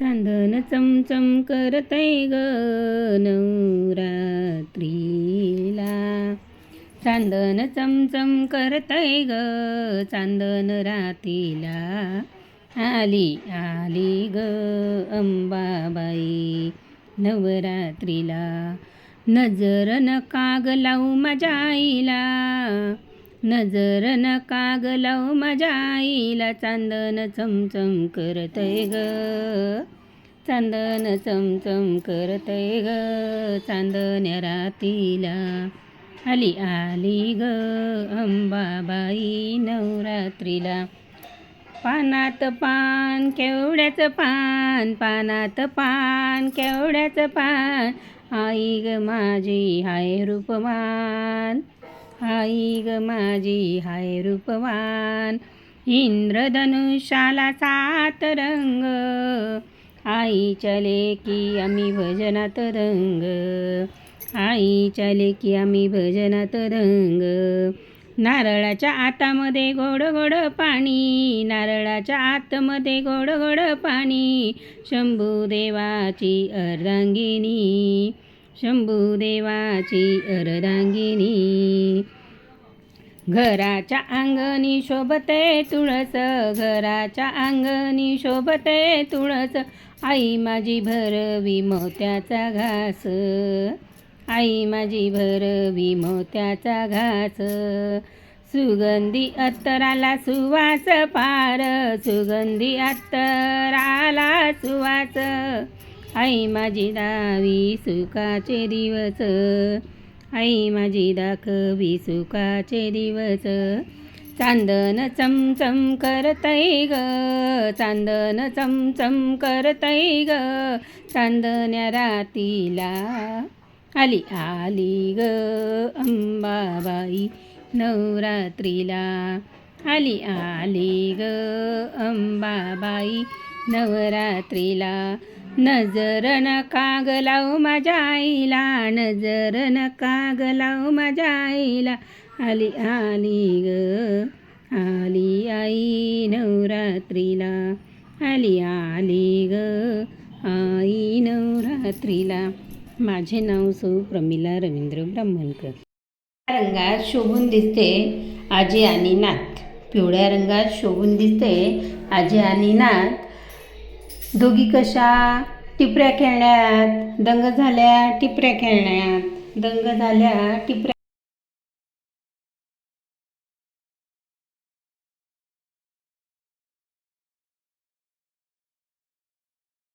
चांदन चमचम करतय ग नवरात्रीला. चांदन चमचम करतय ग चांदन रातीला. आली आली ग अंबाबाई नवरात्रीला. नजर नका ग लावू माझ्या आईला. नजर न ग लावू माझ्या आईला चांदन चमचम करतय ग. चांदन चमचम करतय ग. चांदण्या रातीला आली आली ग. अंबाबाई नवरात्रीला. पानात पान केवड्याचं पान पानात पान केवड्याचं पान. आई ग माझी हाय रूपमान आई ग माझी हाय रूपवान. इंद्रधनुष्याला सात रंग. चाले की आम्ही भजनात रंग. आई चले की आम्ही भजनात रंग. नारळाच्या आतामध्ये गोड गोड पाणी. नारळाच्या आतमध्ये गोड गोड पाणी. शंभू देवाची अर्धांगिनी. शंभूदेवाची अरदांगिनी. घराच्या अंगणी शोभते तुळस घराच्या अंगणी शोभते तुळस. आई माझी भरवी मोत्याचा घास आई माझी भरवी मोत्याचा घास. सुगंधी अत्तराला सुवास पार सुगंधी अत्तराला सुवास. आई माझी दावी सुखाचे दिवस. आई माझी दाखवी सुखाचे दिवस. चांदन चमचम करतय ग. चांदन चमचम करतय ग. चांदण्या रातीला आली आली ग अंबाबाई. नवरात्रीला आली आली ग अंबाबाई. नवरात्रीला नजर नका ग लावू माझ्या आईला नजर नका गलाव लावू माझ्या आईला. आली आली ग आली आई नवरात्रीला. आली आली ग आई नवरात्रीला. माझे नाव सौ प्रमिला रवींद्र ब्राह्मणकर. रंगात शोभून दिसते आजी आणि नात. पिवळ्या रंगात शोभून दिसते आजी आणि नात. दोघी कशा? टिपऱ्या खेळण्यात दंग झाल्या टिपऱ्या खेळण्यात. दंग झाल्या टिपऱ्या